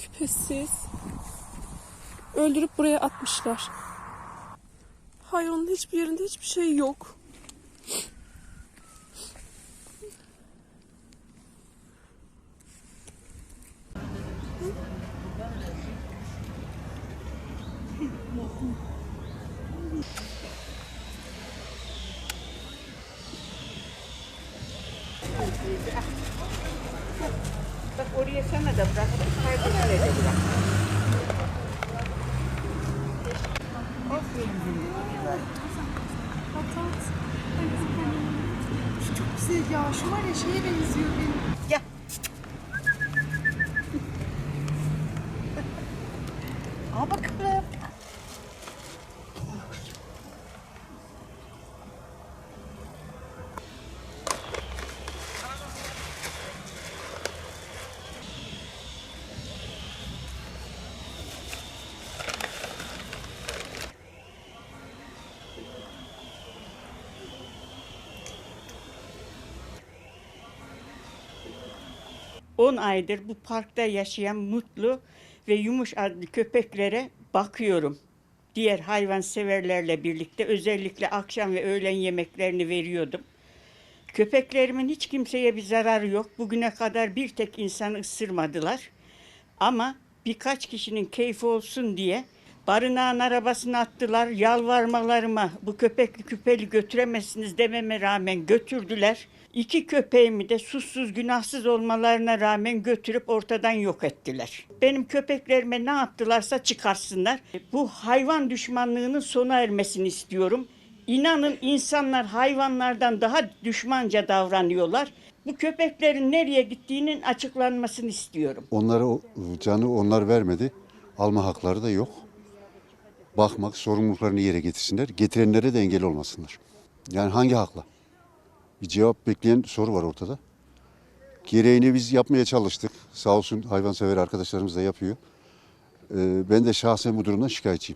küpesiz. Öldürüp buraya atmışlar. Hayvanın hiçbir yerinde hiçbir şey yok. Bak oraya sana da bıraktım. Herkese de bıraktım. Şu çok güzel ya. Şu var ya şeye benziyor benim. Gel. Aa bak. 10 aydır bu parkta yaşayan Mutlu ve Yumuş adlı köpeklere bakıyorum. Diğer hayvanseverlerle birlikte özellikle akşam ve öğlen yemeklerini veriyordum. Köpeklerimin hiç kimseye bir zararı yok. Bugüne kadar bir tek insanı ısırmadılar. Ama birkaç kişinin keyfi olsun diye barınağın arabasına attılar. Yalvarmalarıma bu köpekli küpeli götüremezsiniz dememe rağmen götürdüler. İki köpeğimi de suçsuz günahsız olmalarına rağmen götürüp ortadan yok ettiler. Benim köpeklerime ne yaptılarsa çıkarsınlar. Bu hayvan düşmanlığının sona ermesini istiyorum. İnanın insanlar hayvanlardan daha düşmanca davranıyorlar. Bu köpeklerin nereye gittiğinin açıklanmasını istiyorum. Onlara canı onlar vermedi. Alma hakları da yok. Bakmak, sorumluluklarını yere getirsinler. Getirenlere de engel olmasınlar. Yani hangi hakla? Bir cevap bekleyen soru var ortada. Gereğini biz yapmaya çalıştık. Sağ olsun hayvansever arkadaşlarımız da yapıyor. Ee, ben de şahsen bu durumdan şikayetçiyim.